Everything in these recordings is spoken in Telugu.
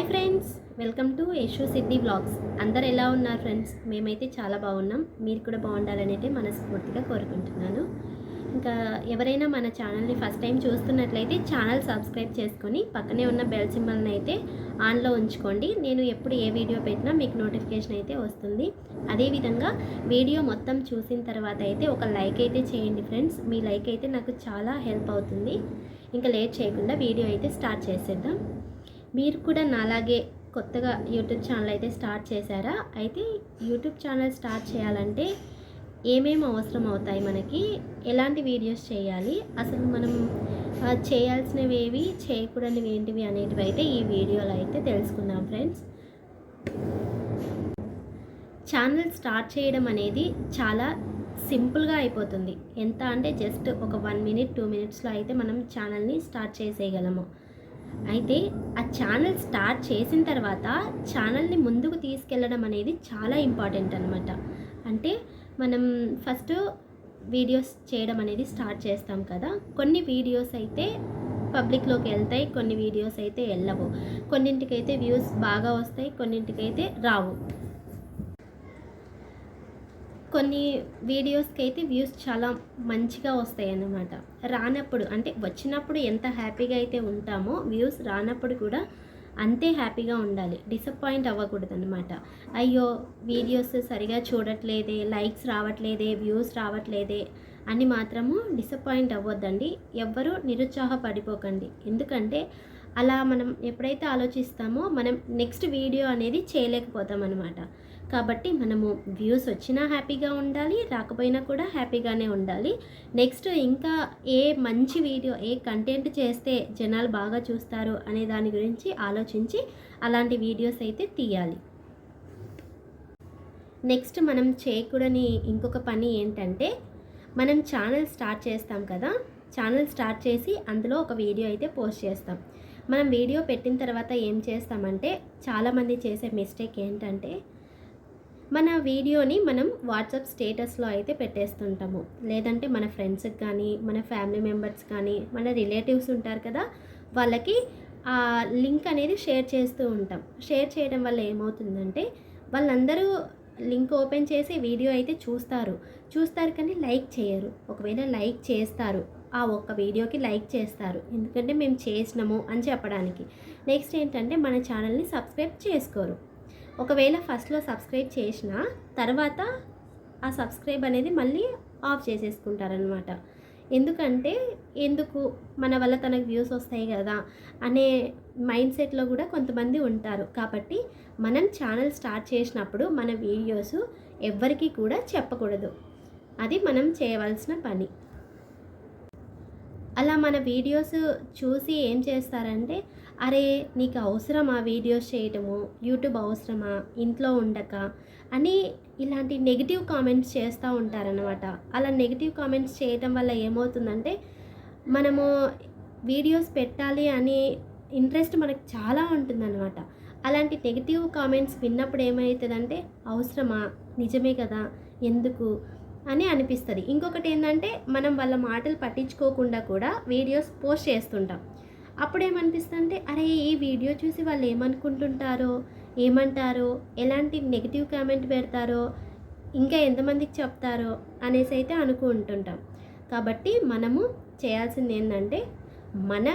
Hi friends welcome to Yasho Siddhi blogs. అందరు ఎలా ఉన్నారు ఫ్రెండ్స్? మేమైతే చాలా బాగున్నాం. మీరు కూడా బాగుండాలని అయితే మనస్ఫూర్తిగా కోరుకుంటున్నాను. ఇంకా ఎవరైనా మన ఛానల్ని ఫస్ట్ టైం చూస్తున్నట్లయితే ఛానల్ సబ్స్క్రైబ్ చేసుకొని పక్కనే ఉన్న బెల్ సింబల్ని అయితే ఆన్లో ఉంచుకోండి. నేను ఎప్పుడు ఏ వీడియో పెట్టినా మీకు నోటిఫికేషన్ అయితే వస్తుంది. అదేవిధంగా వీడియో మొత్తం చూసిన తర్వాత అయితే ఒక లైక్ అయితే చేయండి ఫ్రెండ్స్. మీ లైక్ అయితే నాకు చాలా హెల్ప్ అవుతుంది. ఇంకా లేట్ చేయకుండా వీడియో అయితే స్టార్ట్ చేసేద్దాం. మీరు కూడా నాలాగే కొత్తగా యూట్యూబ్ ఛానల్ అయితే స్టార్ట్ చేశారా? అయితే యూట్యూబ్ ఛానల్ స్టార్ట్ చేయాలంటే ఏమేమి అవసరం అవుతాయి మనకి? ఎలాంటి వీడియోస్ చేయాలి? అసలు మనం చేయాల్సినవి ఏవి? చేయకూడనివి ఏంటివి అనేటివి అయితే ఈ వీడియోలో అయితే తెలుసుకుందాం ఫ్రెండ్స్. ఛానల్ స్టార్ట్ చేయడం అనేది చాలా సింపుల్గా అయిపోతుంది. ఎంత అంటే జస్ట్ ఒక వన్ మినిట్ టూ మినిట్స్లో అయితే మనం ఛానల్ని స్టార్ట్ చేసేయగలము. అయితే ఆ ఛానల్ స్టార్ట్ చేసిన తర్వాత ఛానల్ని ముందుకు తీసుకెళ్ళడం అనేది చాలా ఇంపార్టెంట్ అనమాట అంటే మనం ఫస్ట్ వీడియోస్ చేయడం అనేది స్టార్ట్ చేస్తాం కదా. కొన్ని వీడియోస్ అయితే పబ్లిక్లోకి వెళ్తాయి కొన్ని వీడియోస్ అయితే వెళ్ళవు. కొన్నింటికైతే వ్యూస్ బాగా వస్తాయి కొన్నింటికైతే రావు. కొన్ని వీడియోస్కి అయితే వ్యూస్ చాలా మంచిగా వస్తాయి అన్నమాట రానప్పుడు అంటే వచ్చినప్పుడు ఎంత హ్యాపీగా అయితే ఉంటామో వ్యూస్ రానప్పుడు కూడా అంతే హ్యాపీగా ఉండాలి. డిసప్పాయింట్ అవ్వకూడదు అనమాట అయ్యో వీడియోస్ సరిగా చూడట్లేదే లైక్స్ రావట్లేదే వ్యూస్ రావట్లేదే అని మాత్రము డిసప్పాయింట్ అవ్వద్దండి. ఎవ్వరూ నిరుత్సాహపడిపోకండి. ఎందుకంటే అలా మనం ఎప్పుడైతే ఆలోచిస్తామో మనం నెక్స్ట్ వీడియో అనేది చేయలేకపోతాం అనమాట కాబట్టి మనము వ్యూస్ వచ్చినా హ్యాపీగా ఉండాలి రాకపోయినా కూడా హ్యాపీగానే ఉండాలి. నెక్స్ట్ ఇంకా ఏ మంచి వీడియో ఏ కంటెంట్ చేస్తే జనాలు బాగా చూస్తారు అనే దాని గురించి ఆలోచించి అలాంటి వీడియోస్ అయితే తీయాలి. నెక్స్ట్ మనం చేయకూడని ఇంకొక పని ఏంటంటే మనం ఛానల్ స్టార్ట్ చేస్తాం కదా ఛానల్ స్టార్ట్ చేసి అందులో ఒక వీడియో అయితే పోస్ట్ చేస్తాం. మనం వీడియో పెట్టిన తర్వాత ఏం చేస్తామంటే చాలామంది చేసే మిస్టేక్ ఏంటంటే మన వీడియోని మనం వాట్సాప్ స్టేటస్లో అయితే పెట్టేస్తుంటాము. లేదంటే మన ఫ్రెండ్స్కి కానీ మన ఫ్యామిలీ మెంబర్స్ కానీ మన రిలేటివ్స్ ఉంటారు కదా వాళ్ళకి ఆ లింక్ అనేది షేర్ చేస్తూ ఉంటాం. షేర్ చేయడం వల్ల ఏమవుతుందంటే వాళ్ళందరూ లింక్ ఓపెన్ చేసి వీడియో అయితే చూస్తారు. చూస్తారు కానీ లైక్ చేయరు. ఒకవేళ లైక్ చేస్తారు ఆ ఒక్క వీడియోకి లైక్ చేస్తారు. ఎందుకంటే మేము చేసినాము అని చెప్పడానికి. నెక్స్ట్ ఏంటంటే మన ఛానల్ని సబ్స్క్రైబ్ చేసుకోరు. ఒకవేళ ఫస్ట్లో సబ్స్క్రైబ్ చేసిన తర్వాత ఆ సబ్స్క్రైబ్ అనేది మళ్ళీ ఆఫ్ చేసేసుకుంటారనమాట ఎందుకంటే ఎందుకు? మన వల్ల తనకు వ్యూస్ వస్తాయి కదా అనే మైండ్ సెట్లో కూడా కొంతమంది ఉంటారు. కాబట్టి మనం ఛానల్ స్టార్ట్ చేసినప్పుడు మన వీడియోస్ ఎవ్వరికీ కూడా చెప్పకూడదు. అది మనం చేయవలసిన పని. అలా మన వీడియోస్ చూసి ఏం చేస్తారంటే అరే నీకు అవసరమా వీడియోస్ చేయటము? యూట్యూబ్ అవసరమా? ఇంట్లో ఉండక? అని ఇలాంటి నెగిటివ్ కామెంట్స్ చేస్తూ ఉంటారనమాట అలా నెగిటివ్ కామెంట్స్ చేయటం వల్ల ఏమవుతుందంటే మనము వీడియోస్ పెట్టాలి అని ఇంట్రెస్ట్ మనకు చాలా ఉంటుందన్నమాట. అలాంటి నెగిటివ్ కామెంట్స్ విన్నప్పుడు ఏమవుతుందంటే అవసరమా? నిజమే కదా? ఎందుకు? అని అనిపిస్తుంది. ఇంకొకటి ఏంటంటే మనం వాళ్ళ మాటలు పట్టించుకోకుండా కూడా వీడియోస్ పోస్ట్ చేస్తుంటాం. అప్పుడు ఏమనిపిస్తుంది అంటే అరే ఈ వీడియో చూసి వాళ్ళు ఏమనుకుంటుంటారో ఏమంటారో ఎలాంటి నెగిటివ్ కామెంట్ పెడతారో ఇంకా ఎంతమందికి చెప్తారో అనేసి అయితే అనుకుంటుంటాం. కాబట్టి మనము చేయాల్సింది ఏంటంటే మన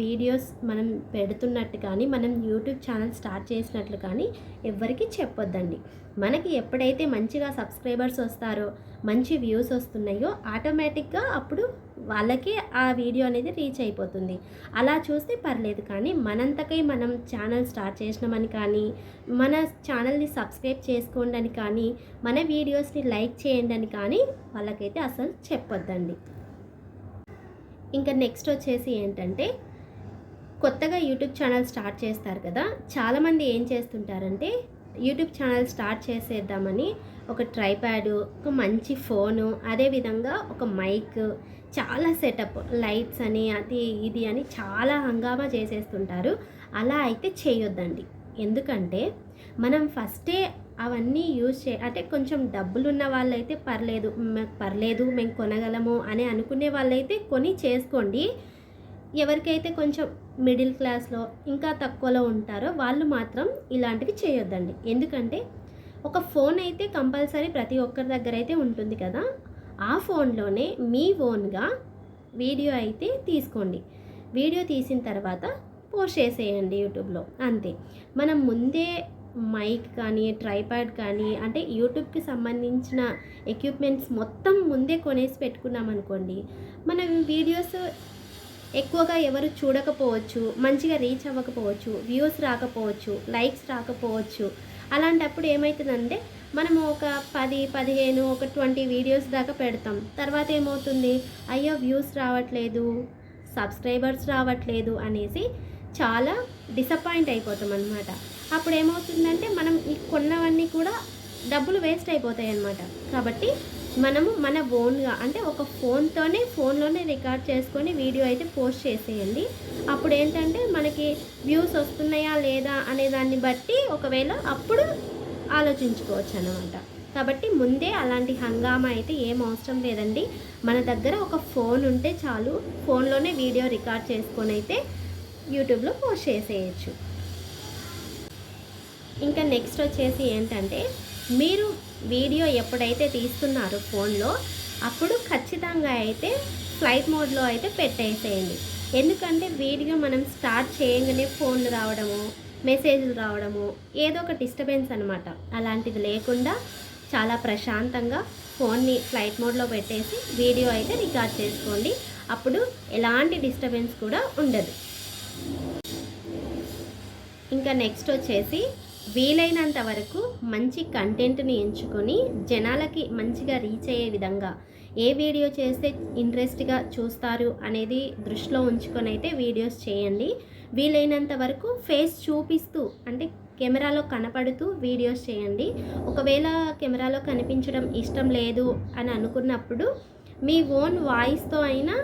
వీడియోస్ మనం పెడుతున్నట్టు కానీ మనం యూట్యూబ్ ఛానల్ స్టార్ట్ చేసినట్లు కానీ ఎవ్వరికి చెప్పొద్దండి. మనకి ఎప్పుడైతే మంచిగా సబ్స్క్రైబర్స్ వస్తారో మంచి వ్యూస్ వస్తున్నాయో ఆటోమేటిక్గా అప్పుడు వాళ్ళకే ఆ వీడియో అనేది రీచ్ అయిపోతుంది. అలా చూస్తే పర్లేదు కానీ మనంతకై మనం ఛానల్ స్టార్ట్ చేసినామని కానీ మన ఛానల్ని సబ్స్క్రైబ్ చేసుకోండి అని కానీ మన వీడియోస్ని లైక్ చేయండి అని కానీ వాళ్ళకైతే అసలు చెప్పొద్దండి. ఇంకా నెక్స్ట్ వచ్చేసి ఏంటంటే కొత్తగా యూట్యూబ్ ఛానల్ స్టార్ట్ చేస్తారు కదా చాలామంది ఏం చేస్తుంటారంటే యూట్యూబ్ ఛానల్ స్టార్ట్ చేసేద్దామని ఒక ట్రైప్యాడు ఒక మంచి ఫోను అదేవిధంగా ఒక మైక్ చాలా సెటప్ లైట్స్ అని అది ఇది అని చాలా హంగామా చేసేస్తుంటారు. అలా అయితే చేయొద్దండి. ఎందుకంటే మనం ఫస్టే అవన్నీ యూజ్ చే అంటే కొంచెం డబ్బులు ఉన్న వాళ్ళైతే పర్లేదు మాకు పర్లేదు మేము కొనగలము అని అనుకునే వాళ్ళైతే కొని చేసుకోండి. ఎవరికైతే కొంచెం మిడిల్ క్లాస్లో ఇంకా తక్కువలో ఉంటారో వాళ్ళు మాత్రం ఇలాంటివి చేయొద్దండి. ఎందుకంటే ఒక ఫోన్ అయితే కంపల్సరీ ప్రతి ఒక్కరి దగ్గర అయితే ఉంటుంది కదా. ఆ ఫోన్లోనే మీ ఓన్గా వీడియో అయితే తీసుకోండి. వీడియో తీసిన తర్వాత పోస్ట్ చేసేయండి యూట్యూబ్లో. అంతే. మనం ముందే మైక్ కానీ ట్రైపాడ్ కానీ అంటే యూట్యూబ్కి సంబంధించిన ఎక్విప్మెంట్స్ మొత్తం ముందే కొనేసి పెట్టుకున్నాం అనుకోండి మన వీడియోస్ ఎక్కువగా ఎవరు చూడకపోవచ్చు మంచిగా రీచ్ అవ్వకపోవచ్చు వ్యూస్ రాకపోవచ్చు లైక్స్ రాకపోవచ్చు అలాంటప్పుడు ఏమవుతుందంటే మనము ఒక పది పదిహేను ఒక ట్వంటీ వీడియోస్ దాకా పెడతాం. తర్వాత ఏమవుతుంది? అయ్యో వ్యూస్ రావట్లేదు సబ్స్క్రైబర్స్ రావట్లేదు అనేసి చాలా డిసప్పాయింట్ అయిపోతాం అనమాట అప్పుడు ఏమవుతుందంటే మనం ఈ కొన్నవన్నీ కూడా డబ్బులు వేస్ట్ అయిపోతాయి అన్నమాట కాబట్టి మనము మన ఓన్గా అంటే ఒక ఫోన్తోనే ఫోన్లోనే రికార్డ్ చేసుకొని వీడియో అయితే పోస్ట్ చేసేయండి. అప్పుడు ఏంటంటే మనకి వ్యూస్ వస్తున్నాయా లేదా అనే దాన్ని బట్టి ఒకవేళ అప్పుడు ఆలోచించుకోవచ్చు అనమాట కాబట్టి ముందే అలాంటి హంగామా అయితే ఏం అవసరం లేదండి. మన దగ్గర ఒక ఫోన్ ఉంటే చాలు ఫోన్లోనే వీడియో రికార్డ్ చేసుకొని అయితే యూట్యూబ్లో పోస్ట్ చేసేయచ్చు. ఇంకా నెక్స్ట్ వచ్చేసి ఏంటంటే మీరు వీడియో ఎప్పుడైతే తీస్తున్నారో ఫోన్లో అప్పుడు ఖచ్చితంగా అయితే ఫ్లైట్ మోడ్లో అయితే పెట్టేసేయండి. ఎందుకంటే వీడియో మనం స్టార్ట్ చేయగానే ఫోన్లు రావడము మెసేజ్లు రావడము ఏదో ఒక డిస్టర్బెన్స్ అనమాట అలాంటిది లేకుండా చాలా ప్రశాంతంగా ఫోన్ని ఫ్లైట్ మోడ్లో పెట్టేసి వీడియో అయితే రికార్డ్ చేసుకోండి. అప్పుడు ఎలాంటి డిస్టర్బెన్స్ కూడా ఉండదు. ఇంకా నెక్స్ట్ వచ్చేసి వీలైనంత వరకు మంచి కంటెంట్ని ఎంచుకొని జనాలకి మంచిగా రీచ్ అయ్యే విధంగా ఏ వీడియో చేస్తే ఇంట్రెస్ట్గా చూస్తారు అనేది దృష్టిలో ఉంచుకొని అయితే వీడియోస్ చేయండి. వీలైనంత వరకు ఫేస్ చూపిస్తూ అంటే కెమెరాలో కనపడుతూ వీడియోస్ చేయండి. ఒకవేళ కెమెరాలో కనిపించడం ఇష్టం లేదు అని అనుకున్నప్పుడు మీ ఓన్ వాయిస్తో అయినా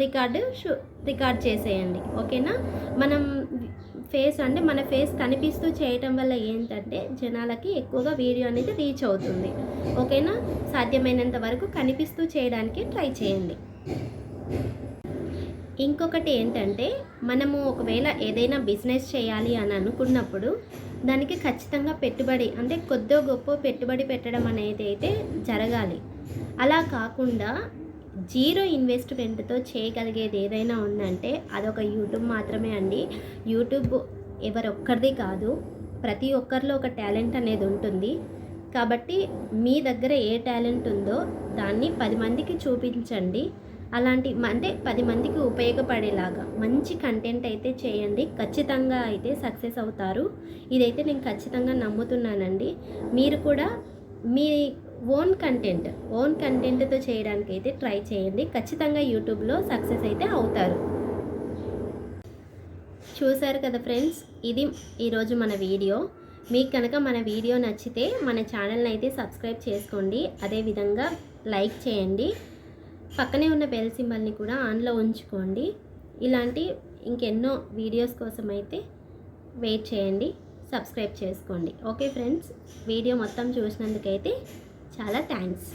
రికార్డు షూ రికార్డ్ చేసేయండి. ఓకేనా? మనం ఫేస్ అంటే మన ఫేస్ కనిపిస్తూ చేయటం వల్ల ఏంటంటే జనాలకి ఎక్కువగా వీడియో అనేది రీచ్ అవుతుంది. ఓకేనా? సాధ్యమైనంత వరకు కనిపిస్తూ చేయడానికి ట్రై చేయండి. ఇంకొకటి ఏంటంటే మనము ఒకవేళ ఏదైనా బిజినెస్ చేయాలి అని అనుకున్నప్పుడు దానికి ఖచ్చితంగా పెట్టుబడి అంటే కొద్దో గొప్ప పెట్టుబడి పెట్టడం అనేది అయితే జరగాలి. అలా కాకుండా జీరో ఇన్వెస్ట్మెంట్తో చేయగలిగేది ఏదైనా ఉందంటే అదొక యూట్యూబ్ మాత్రమే అండి. యూట్యూబ్ ఎవరొక్కరిది కాదు ప్రతి ఒక్కరిలో ఒక టాలెంట్ అనేది ఉంటుంది. కాబట్టి మీ దగ్గర ఏ టాలెంట్ ఉందో దాన్ని పది మందికి చూపించండి. అలాంటి అంటే పది మందికి ఉపయోగపడేలాగా మంచి కంటెంట్ అయితే చేయండి. ఖచ్చితంగా అయితే సక్సెస్ అవుతారు. ఇదైతే నేను ఖచ్చితంగా నమ్ముతున్నానండి. మీరు కూడా మీ ఓన్ కంటెంట్ ఓన్ కంటెంట్తో చేయడానికి అయితే ట్రై చేయండి. ఖచ్చితంగా యూట్యూబ్లో సక్సెస్ అయితే అవుతారు. చూశారు కదా ఫ్రెండ్స్? ఇది ఈరోజు మన వీడియో. మీకు కనుక మన వీడియో నచ్చితే మన ఛానల్ని అయితే సబ్స్క్రైబ్ చేసుకోండి. అదేవిధంగా లైక్ చేయండి. పక్కనే ఉన్న బెల్ సింబల్ని కూడా ఆన్లో ఉంచుకోండి. ఇలాంటి ఇంకెన్నో వీడియోస్ కోసం అయితే వెయిట్ చేయండి. సబ్స్క్రైబ్ చేసుకోండి. Okay friends? వీడియో మొత్తం చూసినందుకైతే చాలా థ్యాంక్స్.